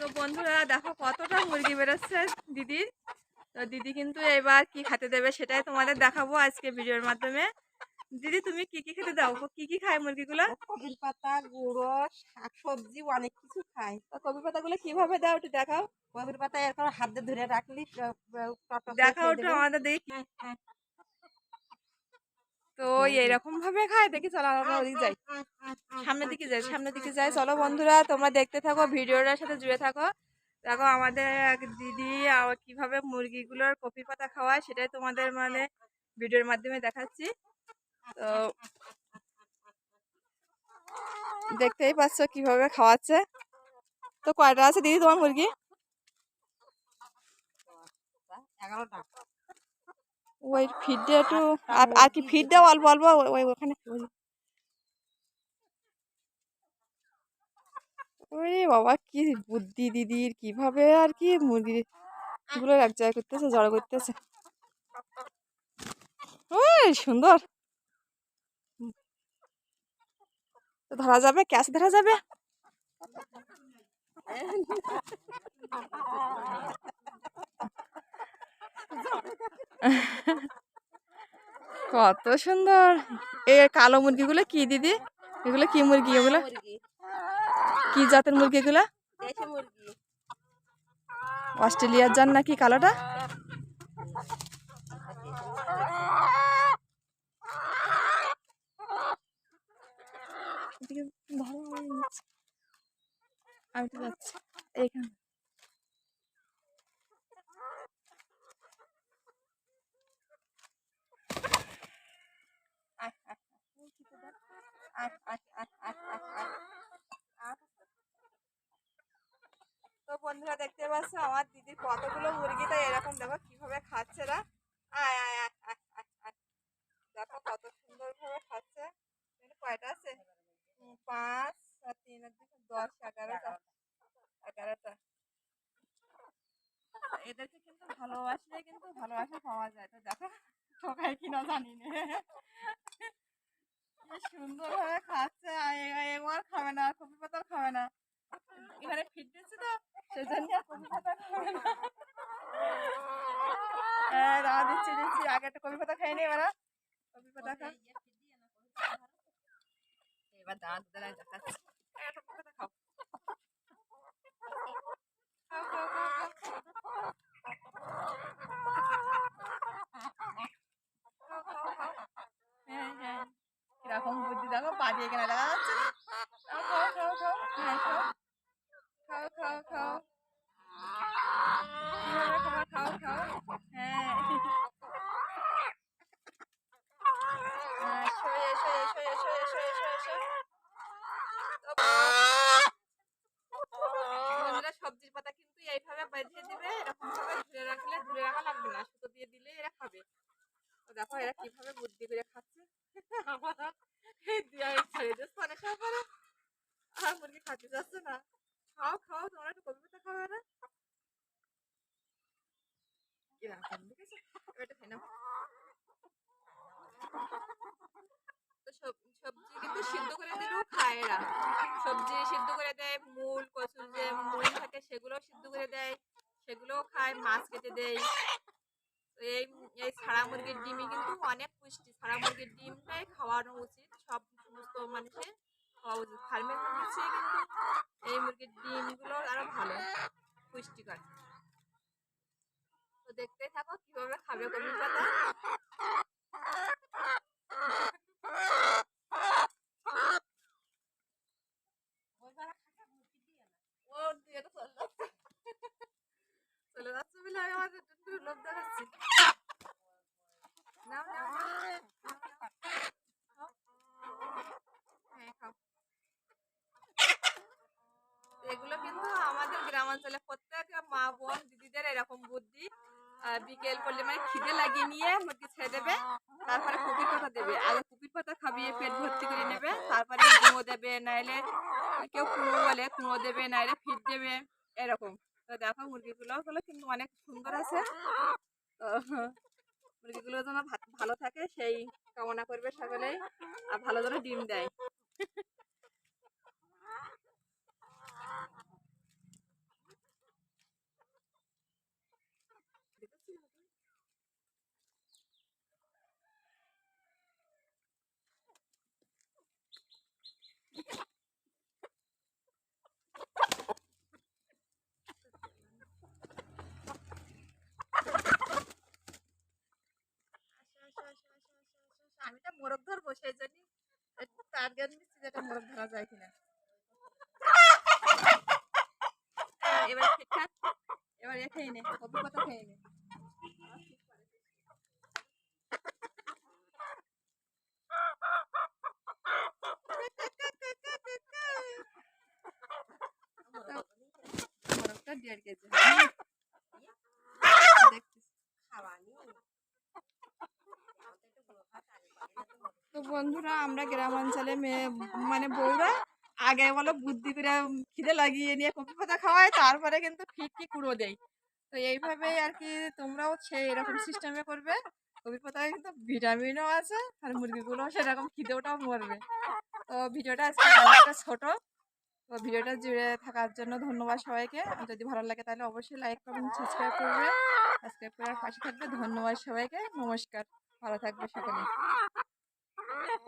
তো বন্ধুরা দেখো কতটা মুরগি বেরোচ্ছে দিদির। তো দিদি কিন্তু এবার কি খেতে দেবে সেটাই তোমাদের দেখাবো আজকে ভিডিওর মাধ্যমে। দিদি তুমি কি কি খেতে দাও? কি কি খায় মুরগিগুলো? কপির পাতা গুঁড়ো শাক সবজি অনেক কিছু খায়। তো কপি পাতাগুলো কীভাবে দাও একটু দেখাও। কপির পাতা এরকম হাত ধরে রাখলি দেখাও একটু আমাদের দেখি। তো এইরকম ভাবে খায় দেখি চলো আমরা ওদিকে যাই। সামনের দিকে যাই সামনের দিকে যাই। চলো বন্ধুরা তোমরা দেখতে থাকো ভিডিওটার সাথে জুড়ে থাকো। দেখো আমাদের এক দিদি কীভাবে মুরগিগুলোর কপি পাতা খাওয়ায় সেটাই তোমাদের মানে ভিডিওর মাধ্যমে দেখাচ্ছি। তো দেখতেই পাচ্ছ কীভাবে খাওয়াচ্ছে। তো কয়টা আছে দিদি তোমার মুরগি? এগারোটা। ওই ফিডটা একটু আর কি ফিড দাও অল্প অল্প ওই- ওখানে। ওই- ওরে বাবা কি বুদ্ধি দিদির কীভাবে আর কি মুরগি গুলো এক জায়গায় করতেছে জড়ো করতেছে। ওই সুন্দর। তো ধরা যাবে ক্যাশ ধরা যাবে। কত সুন্দর। এ কালো মুরগিগুলো কি দিদি? এগুলো কি মুরগি? এগুলো কি জাতের মুরগি এগুলো? অস্ট্রেলিয়ার যান নাকি কালোটা? আমি আমি তো যাচ্ছি। এইখানে। তো বন্ধুরা দেখতে পাচ্ছ, আমার দিদির কতগুলো মুরগি, তাই এরকম দেখো কীভাবে খাচ্ছে না। আয় আয় আয় আয় দেখো কত সুন্দর ভাবে খাচ্ছে কয়টা আছে? পাঁচ তিন দশ, এগারোটা। এগারোটা। এদেরকে কিন্তু ভালোবাসলে কিন্তু ভালোবাসা পাওয়া যায়। তো দেখো ঠকাই কিনা জানি না। কি সুন্দর ভাবে খাচ্ছে। আর খাবে না, কপি পাতাও খাবে না। এখানে ফিট দিচ্ছে তো? সেজন্য হ্যাঁ দিচ্ছি দিচ্ছি। আগে একটা কপি পাতা খাইনি, এবার কপি পাতা খা। এবার দাঁত দাঁড়ায় দেখাচ্ছি। হ্যাঁ, হ্যাঁ। কীরকম বুদ্ধি দেখো পাঠিয়ে কেনা দেখা যাচ্ছে না? খাও, খাও। কীভাবে খাও, খাও। হ্যাঁ। সবজির পাতা কিন্তু এইভাবে বেঁধে দিবে এরকম ভাবে রাখলে ধরে রাখা লাগবে না সুতো দিয়ে দিলে এরা খাবে দেখো এরা কীভাবে বুদ্ধি করে খাচ্ছে ছেড়ে দিচ্ছি অনেক সময় পরে মুরগি খাতে যাচ্ছে না খাও খাও একটু না? সেগুলো সিদ্ধ করে দেয় সেগুলোও খায়, মাছ কেটে দেয়। এই এই ছাড়া মুরগির ডিমই কিন্তু অনেক পুষ্টি। ছাড়া মুরগির ডিমটাই খাওয়ানো উচিত সব সমস্ত মানুষের। খাওয়া উচিত ফার্মের মুরগির চেয়ে কিন্তু এই মুরগির ডিমগুলো আরও ভালো পুষ্টিকর। তো দেখতেই থাকো কীভাবে খাবে কবি পাতা চলে যাচ্ছে। বলে আমি আমার লোভ দেখাচ্ছি। নাও নাও নাও। খাও। হ্যাঁ, খাও। এগুলো কিন্তু আমাদের গ্রামাঞ্চলে প্রত্যেক মা বোন দিদিদের এরকম বুদ্ধি বিকেল করলে মানে খিদে লাগিয়ে নিয়ে মুরগি ছেড়ে দেবে, তারপরে কুপির পাতা দেবে। আগে কুপির পাতা খাবিয়ে পেট ভর্তি করে নেবে, তারপরে কুমো দেবে, নাইলে কেউ কুমো বলে কুমো দেবে, নাইলে ফিট দেবে, এরকম। তো দেখো মুরগিগুলো গুলো কিন্তু অনেক সুন্দর আছে। মুরগিগুলো যেন ভালো থাকে, সেই কামনা করবে সকলেই, আর ভালো যেন ডিম দেয় সেই জন্য টার্গেট নিচ্ছি যেটা মোরগ ধরা যায় কিনা। এবার ঠিকঠাক এবার এ খেয়ে নে পাতা খেয়ে নে। মোরগটা দেড় কেজি। বন্ধুরা, আমরা গ্রাম অঞ্চলে মেয়ে মানে বউরা আগে বলো বুদ্ধি করে খিদে লাগিয়ে নিয়ে কপি পাতা খাওয়ায়, তারপরে কিন্তু ফিটকি কুড়ো দেয়। তো এইভাবেই আর কি তোমরাও সেই এরকম সিস্টেমে করবে। কপি পাতায় কিন্তু ভিটামিনও আছে, আর মুরগিগুলো সেরকম খিদেওটাও মরবে। তো ভিডিওটা আজকে অনেকটা ছোট। তো ভিডিওটা জুড়ে থাকার জন্য ধন্যবাদ সবাইকে। যদি ভালো লাগে তাহলে অবশ্যই লাইক কমেন্ট সাবস্ক্রাইব করবে। সাবস্ক্রাইব করার পাশে থাকবে। ধন্যবাদ সবাইকে। নমস্কার। ভালো থাকবে সকলে।